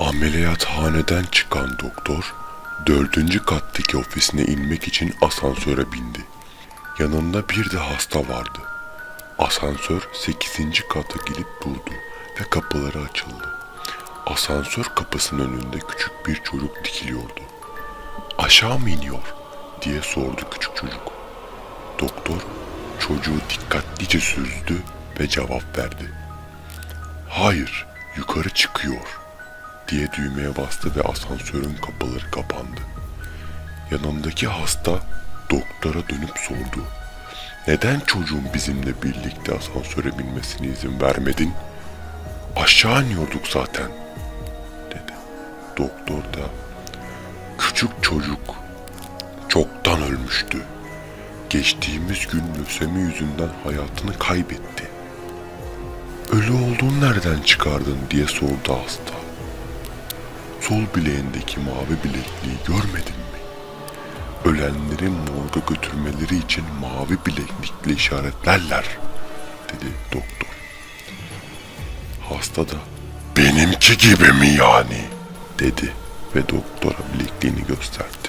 Ameliyathaneden çıkan doktor dördüncü kattaki ofisine inmek için asansöre bindi. Yanında bir de hasta vardı. Asansör sekizinci kata gelip durdu ve kapıları açıldı. Asansör kapısının önünde küçük bir çocuk dikiliyordu. Aşağı mı iniyor diye sordu küçük çocuk. Doktor çocuğu dikkatlice süzdü ve cevap verdi. Hayır, yukarı çıkıyor diye düğmeye bastı ve asansörün kapıları kapandı. Yanındaki hasta doktora dönüp sordu. Neden çocuğun bizimle birlikte asansöre binmesine izin vermedin? Aşağı iniyorduk zaten dedi. Doktor da küçük çocuk çoktan ölmüştü. Geçtiğimiz gün lösemi yüzünden hayatını kaybetti. Ölü olduğunu nereden çıkardın diye sordu hasta. Sol bileğindeki mavi bilekliği görmedin mi? Ölenleri morga götürmeleri için mavi bileklikle işaretlerler, dedi doktor. Hasta da benimki gibi mi yani? dedi ve doktora bilekliğini gösterdi.